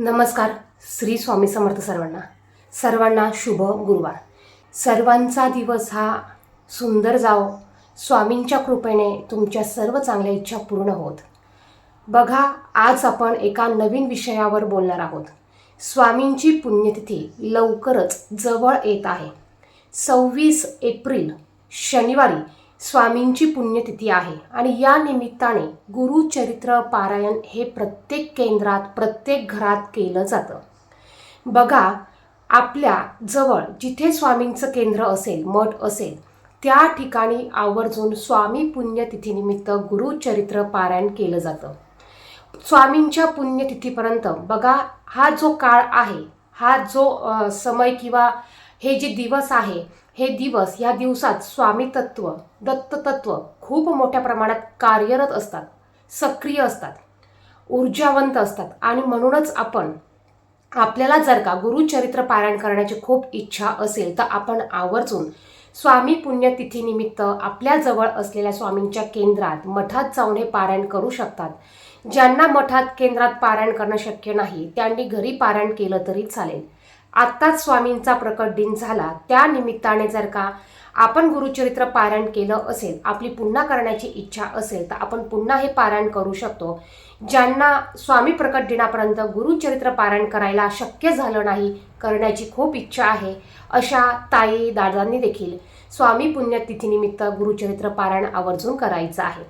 नमस्कार श्री स्वामी समर्थ सर्वांना. सर्वांना शुभ गुरुवार. सर्वांचा दिवस हा सुंदर जाओ स्वामींच्या कृपेने तुमच्या सर्व चांगल्या इच्छा पूर्ण होत. बघा आज आपण एका नवीन विषयावर बोलणार आहोत. स्वामींची पुण्यतिथी लवकरच जवळ येत आहे. सव्वीस एप्रिल शनिवारी स्वामींची पुण्यतिथी आहे. आणि या निमित्ताने गुरुचरित्र पारायण हे प्रत्येक केंद्रात प्रत्येक घरात केलं जातं. बघा आपल्या जवळ जिथे स्वामींचं केंद्र असेल मठ असेल त्या ठिकाणी आवर्जून स्वामी पुण्यतिथीनिमित्त गुरुचरित्र पारायण केलं जातं. स्वामींच्या पुण्यतिथीपर्यंत बघा हा जो काळ आहे हा जो समय किंवा हे जे दिवस आहे हे दिवस या दिवसात स्वामी तत्व दत्त तत्व खूप मोठ्या प्रमाणात कार्यरत असतात सक्रिय असतात ऊर्जावंत असतात. आणि म्हणूनच आपण आपल्याला जर का गुरुचरित्र पारायण करण्याची खूप इच्छा असेल तर आपण आवर्जून स्वामी पुण्यतिथीनिमित्त आपल्याजवळ असलेल्या स्वामींच्या केंद्रात मठात जाऊन हे पारायण करू शकतात. ज्यांना मठात केंद्रात पारायण करणं शक्य नाही त्यांनी घरी पारायण केलं तरी चालेल. आत्ताच स्वामींचा प्रकट दिन झाला. त्या निमित्ताने जर का आपण गुरुचरित्र पारायण केलं असेल आपली पुन्हा करण्याची इच्छा असेल तर आपण पुन्हा हे पारायण करू शकतो. ज्यांना स्वामी प्रकट दिनापर्यंत गुरुचरित्र पारायण करायला शक्य झालं नाही करण्याची खूप इच्छा आहे अशा ताई दादांनी देखील स्वामी पुण्यतिथीनिमित्त गुरुचरित्र पारायण आवर्जून करायचं आहे.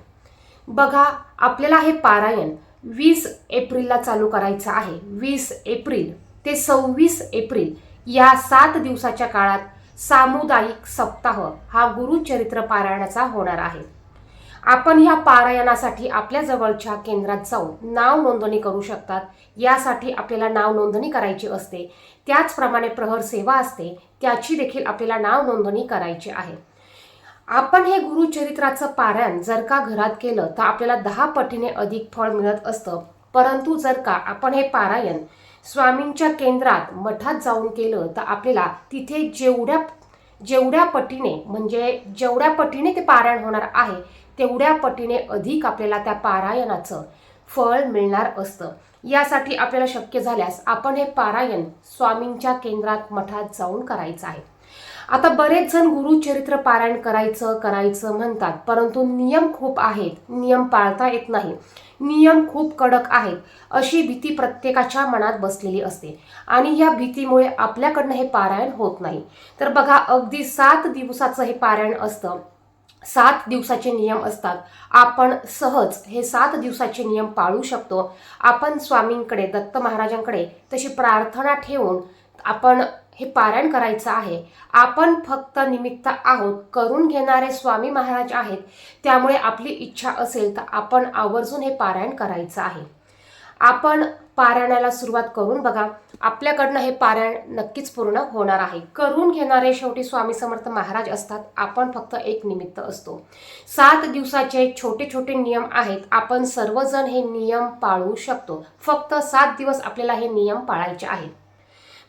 बघा आपल्याला हे पारायण वीस एप्रिलला चालू करायचं आहे. वीस एप्रिल ते सव्वीस एप्रिल या सात दिवसाच्या काळात सामुदायिक सप्ताह हा गुरुचरित्र पारायणाचा होणार आहे. आपण या पारायणासाठी आपल्या जवळच्या केंद्रात जाऊन नाव नोंदणी करू शकतात. यासाठी आपल्याला नाव नोंदणी करायची असते. त्याचप्रमाणे प्रहर सेवा असते. त्याची देखील आपल्याला नाव नोंदणी करायची आहे. आपण हे गुरुचरित्राचं पारायण जर का घरात केलं तर आपल्याला दहा पटीने अधिक फळ मिळत असतं. परंतु जर का आपण हे पारायण स्वामींच्या केंद्रात मठात जाऊन केलं तर आपल्याला तिथे जेवढ्या जेवढ्या पटीने म्हणजे जेवढ्या पटीने ते पारायण होणार आहे तेवढ्या पटीने अधिक आपल्याला त्या पारायणाचं फळ मिळणार असतं. यासाठी आपल्याला शक्य झाल्यास आपण हे पारायण स्वामींच्या केंद्रात मठात जाऊन करायचं आहे. आता बरेच जण गुरुचरित्र पारायण करायचं करायचं म्हणतात परंतु नियम खूप आहेत नियम पाळता येत नाही. नियम खूप कडक आहेत अशी भीती प्रत्येकाच्या मनात बसलेली असते. आणि या भीतीमुळे आपल्याकडनं हे पारायण होत नाही. तर बघा अगदी सात दिवसाचं हे पारायण असतं. सात दिवसाचे नियम असतात. आपण सहज हे सात दिवसाचे नियम पाळू शकतो. आपण स्वामींकडे दत्त महाराजांकडे तशी प्रार्थना ठेवून आपण हे पारायण करायचं आहे. आपण फक्त निमित्त आहोत करून घेणारे स्वामी महाराज आहेत. त्यामुळे आपली इच्छा असेल तर आपण आवर्जून हे पारायण करायचं आहे. आपण पारायणाला सुरुवात करून बघा. आपल्याकडनं हे पारायण नक्कीच पूर्ण होणार आहे. करून घेणारे शेवटी स्वामी समर्थ महाराज असतात. आपण फक्त एक निमित्त असतो. सात दिवसाचे छोटे छोटे नियम आहेत. आपण सर्वजण हे नियम पाळू शकतो. फक्त सात दिवस आपल्याला हे नियम पाळायचे आहेत.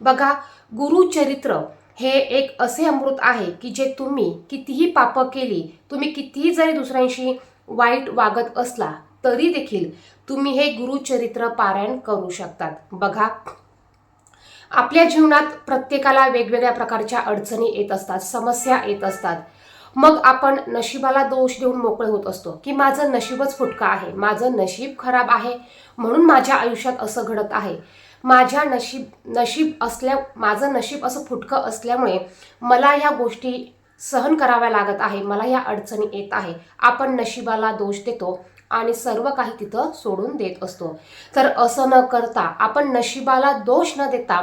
बघा गुरुचरित्र हे एक असे अमृत आहे की जे तुम्ही कितीही पापं केली तुम्ही कितीही जरी दुसऱ्यांशी वाईट वागत असला तरी देखील तुम्ही हे गुरुचरित्र पारायण करू शकतात. बघा आपल्या जीवनात प्रत्येकाला वेगवेगळ्या प्रकारच्या अडचणी येत असतात समस्या येत असतात. मग आपण नशिबाला दोष देऊन मोकळे होत असतो की माझं नशीबच फुटकं आहे माझं नशीब खराब आहे म्हणून माझ्या आयुष्यात असं घडत आहे. माझ्या नशीब नशीब असल्या माझं नशीब असं फुटकं असल्यामुळे मला ह्या गोष्टी सहन कराव्या लागत आहे. मला ह्या अडचणी येत आहे. आपण नशिबाला दोष देतो आणि सर्व काही तिथं सोडून देत असतो. तर असं न करता आपण नशिबाला दोष न देता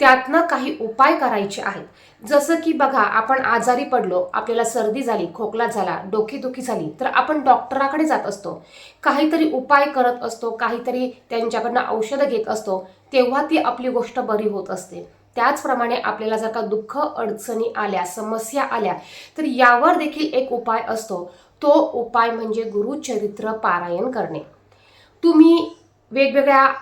त्यातनं काही उपाय करायचे आहेत. जसं की बघा आपण आजारी पडलो आपल्याला सर्दी झाली खोकला झाला डोकेदुखी झाली तर आपण डॉक्टराकडे जात असतो. काहीतरी उपाय करत असतो काहीतरी त्यांच्याकडनं औषधं घेत असतो. तेव्हा ती आपली गोष्ट बरी होत असते. त्याचप्रमाणे आपल्याला जर का दुःख अडचणी आल्या समस्या आल्या तर यावर देखील एक उपाय असतो. तो उपाय म्हणजे गुरुचरित्र पारायण करणे. तुम्ही वेगवेगळ्या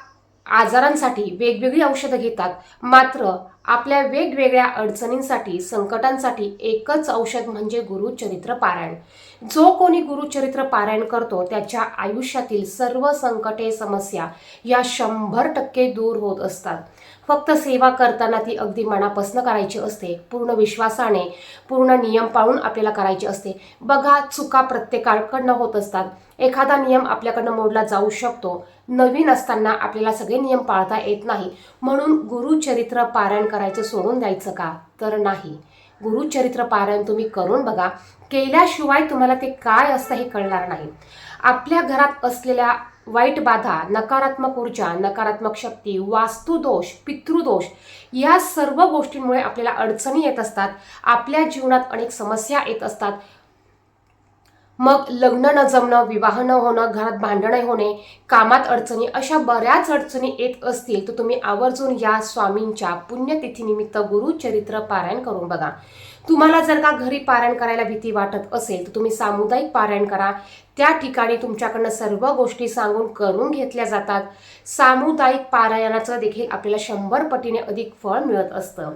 आजारांसाठी वेगवेगळी औषधं घेतात. मात्र आपल्या वेगवेगळ्या अडचणींसाठी संकटांसाठी एकच औषध म्हणजे गुरुचरित्र पारायण. जो कोणी गुरुचरित्र पारायण करतो त्याच्या आयुष्यातील सर्व संकटे समस्या या शंभर टक्के दूर होत असतात. फक्त सेवा करताना ती अगदी मनापासून करायची असते पूर्ण विश्वासाने पूर्ण नियम पाळून आपल्याला करायची असते. बघा चुका प्रत्येकाकडनं होत असतात. एखादा नियम आपल्याकडनं मोडला जाऊ शकतो. नवीन असताना आपल्याला सगळे नियम पाळता येत नाही. म्हणून गुरुचरित्र पारायण करायचं सोडून द्यायचं का? तर नाही. गुरुचरित्र पारायण तुम्ही करून बघा. केल्याशिवाय तुम्हाला ते काय असतं हे कळणार नाही. आपल्या घरात असलेल्या वाईट बाधा नकारात्मक ऊर्जा नकारात्मक शक्ती वास्तुदोष पितृदोष या सर्व गोष्टींमुळे आपल्याला अडचणी येत असतात. आपल्या जीवनात अनेक समस्या येत असतात. मग लग्न न जमणं विवाह न होणं घरात भांडणं होणे कामात अडचणी अशा बऱ्याच अडचणी येत असतील तर तुम्ही आवर्जून या स्वामींच्या पुण्यतिथीनिमित्त गुरुचरित्र पारायण करून बघा. तुम्हाला जर का घरी पारायण करायला भीती वाटत असेल तर तुम्ही सामुदायिक पारायण करा. त्या ठिकाणी तुमच्याकडनं सर्व गोष्टी सांगून करून घेतल्या जातात. सामुदायिक पारायणाचं देखील आपल्याला शंभर पटीने अधिक फळ मिळत असतं.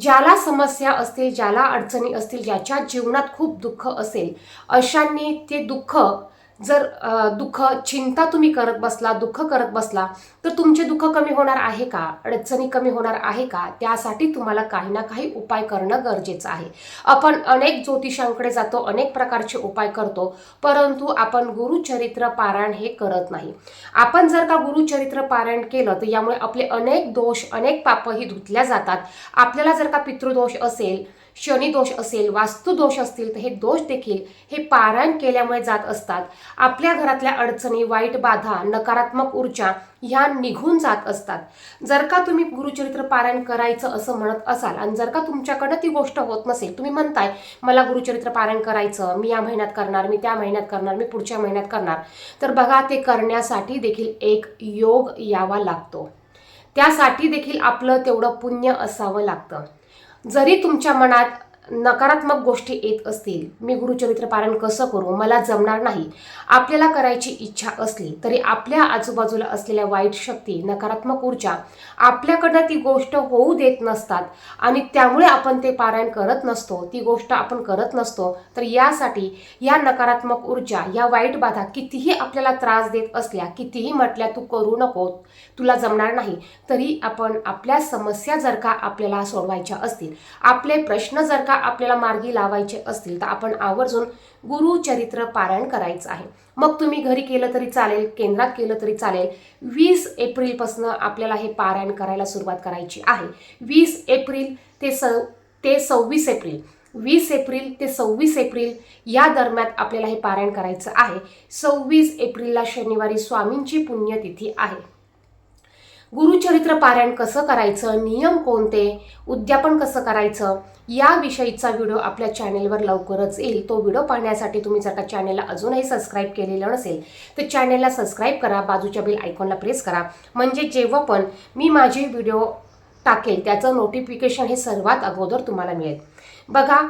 ज्याला समस्या असतील ज्याला अडचणी असतील ज्याच्या जीवनात खूप दुःख असेल अशांनी ते दुःख जर दुःख चिंता तुम्ही करत बसला दुःख करत बसला तर तुमचे दुःख कमी होणार आहे का? अडचणी कमी होणार आहे का? त्यासाठी तुम्हाला काही ना काही उपाय करणं गरजेचं आहे. आपण अनेक ज्योतिषांकडे जातो अनेक प्रकारचे उपाय करतो परंतु आपण गुरुचरित्र पारायण हे करत नाही. आपण जर का गुरुचरित्र पारायण केलं तर यामुळे आपले अनेक दोष अनेक पापही धुतल्या जातात. आपल्याला जर का पितृदोष असेल शनिदोष असेल वास्तुदोष असतील तर हे दोष देखील हे पारायण केल्यामुळे जात असतात. आपल्या घरातल्या अडचणी वाईट बाधा नकारात्मक ऊर्जा ह्या निघून जात असतात. जर का तुम्ही गुरुचरित्र पारायण करायचं असं म्हणत असाल आणि जर का तुमच्याकडं ती गोष्ट होत नसेल तुम्ही म्हणताय मला गुरुचरित्र पारायण करायचं मी या महिन्यात करणार मी त्या महिन्यात करणार मी पुढच्या महिन्यात करणार. तर बघा ते करण्यासाठी देखील एक योग यावा लागतो. त्यासाठी देखील आपलं तेवढं पुण्य असावं लागतं. जरी तुमच्या मनात नकारात्मक गोष्टी येत असतील मी गुरुचरित्र पारायण कसं करू मला जमणार नाही आपल्याला करायची इच्छा असली तरी आपल्या आजूबाजूला असलेल्या वाईट शक्ती नकारात्मक ऊर्जा आपल्याकडनं ती गोष्ट होऊ देत नसतात आणि त्यामुळे आपण ते पारायण करत नसतो ती गोष्ट आपण करत नसतो तर यासाठी या नकारात्मक ऊर्जा या वाईट बाधा कितीही आपल्याला त्रास देत असल्या कितीही म्हटल्या तू करू नको तुला जमणार नाही तरी आपण आपल्या समस्या जर का आपल्याला सोडवायच्या असतील आपले प्रश्न जर का आपल्याला मार्गी लावायचे असतील तर आपण आवर्जून गुरुचरित्र पारायण करायचं आहे. मग तुम्ही घरी केलं तरी चालेल केंद्रात केलं तरी चालेल. वीस एप्रिलपासून आपल्याला हे पारायण करायला सुरुवात करायची आहे. वीस एप्रिल ते स ते सव्वीस एप्रिल. वीस एप्रिल ते सव्वीस एप्रिल या दरम्यान आपल्याला हे पारायण करायचं आहे. सव्वीस एप्रिलला शनिवारी स्वामींची पुण्यतिथी आहे. गुरुचरित्र पारायण कसं करायचं नियम कोणते उद्यापन कसं करायचं याविषयीचा व्हिडिओ आपल्या चॅनेलवर लवकरच येईल. तो व्हिडिओ पाहण्यासाठी तुम्ही जर का चॅनेलला अजूनही सबस्क्राईब केलेलं नसेल तर चॅनेलला सबस्क्राईब करा बाजूच्या बिल आयकॉनला प्रेस करा. म्हणजे जेव्हा पण मी माझे व्हिडिओ टाकेल त्याचं नोटिफिकेशन हे सर्वात अगोदर तुम्हाला मिळेल. बघा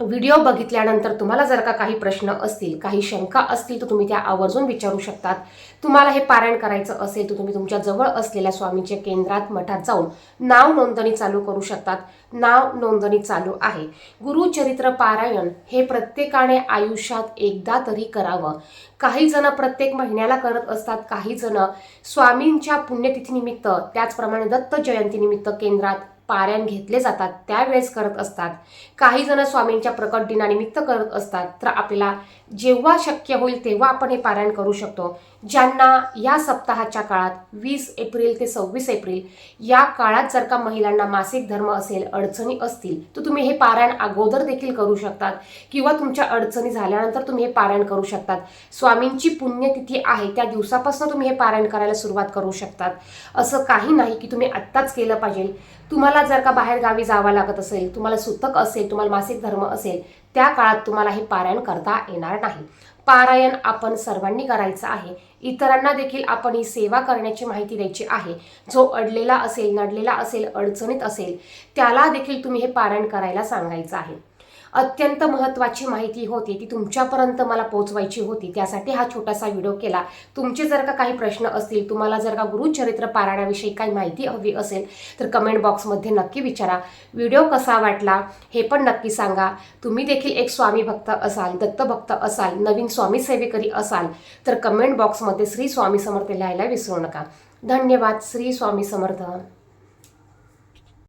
व्हिडिओ बघितल्यानंतर तुम्हाला जर का काही प्रश्न असतील काही शंका असतील तर तुम्ही त्या आवर्जून विचारू शकतात. तुम्हाला हे पारायण करायचं असेल तर तुम्ही तुमच्या जवळ असलेल्या स्वामीच्या केंद्रात मठात जाऊन नाव नोंदणी चालू करू शकतात. नाव नोंदणी चालू आहे. गुरुचरित्र पारायण हे प्रत्येकाने आयुष्यात एकदा तरी करावं. काही जण प्रत्येक महिन्याला करत असतात काही जण स्वामींच्या पुण्यतिथीनिमित्त त्याचप्रमाणे दत्त जयंतीनिमित्त केंद्रात पारायण घेतले जातात त्यावेळेस करत असतात. काही जण स्वामींच्या प्रकट दिनानिमित्त करत असतात. तर आपल्याला जेव्हा शक्य होईल तेव्हा आपण हे पारायण करू शकतो. ज्यांना या सप्ताहाच्या काळात वीस एप्रिल ते सव्वीस एप्रिल या काळात जर का महिलांना मासिक धर्म असेल अडचणी असतील तर तुम्ही हे पारायण अगोदर देखील करू शकतात. किंवा तुमच्या अडचणी झाल्यानंतर तुम्ही हे पारायण करू शकतात. स्वामींची पुण्यतिथी आहे त्या दिवसापासून तुम्ही हे पारायण करायला सुरुवात करू शकतात. असं काही नाही की तुम्ही आत्ताच केलं पाहिजे. तुम्हाला जर का बाहेर गावी जावं लागत असेल तुम्हाला सुतक असेल तुम्हाला मासिक धर्म असेल त्या काळात तुम्हाला हे पारायण करता येणार नाही. पारायण आपण सर्वांनी करायचं आहे. इतरांना देखील आपण ही सेवा करण्याची माहिती द्यायची आहे. जो अडलेला असेल नडलेला असेल अडचणीत असेल त्याला देखील तुम्ही हे पारायण करायला सांगायचं आहे. अत्यंत महत्त्वाची माहिती होती. ती तुमच्यापर्यंत मला पोहोचवायची होती. त्यासाठी हा छोटासा व्हिडिओ केला. तुमचे जर का काही प्रश्न असतील तुम्हाला जर का गुरुचरित्र पारायणाविषयी काही माहिती हवी असेल तर कमेंट बॉक्समध्ये नक्की विचारा. व्हिडिओ कसा वाटला हे पण नक्की सांगा. तुम्ही देखील एक स्वामी भक्त असाल दत्तभक्त असाल नवीन स्वामी सेवेकरी असाल तर कमेंट बॉक्समध्ये श्री स्वामी समर्थ लिहायला विसरू नका. धन्यवाद. श्री स्वामी समर्थ.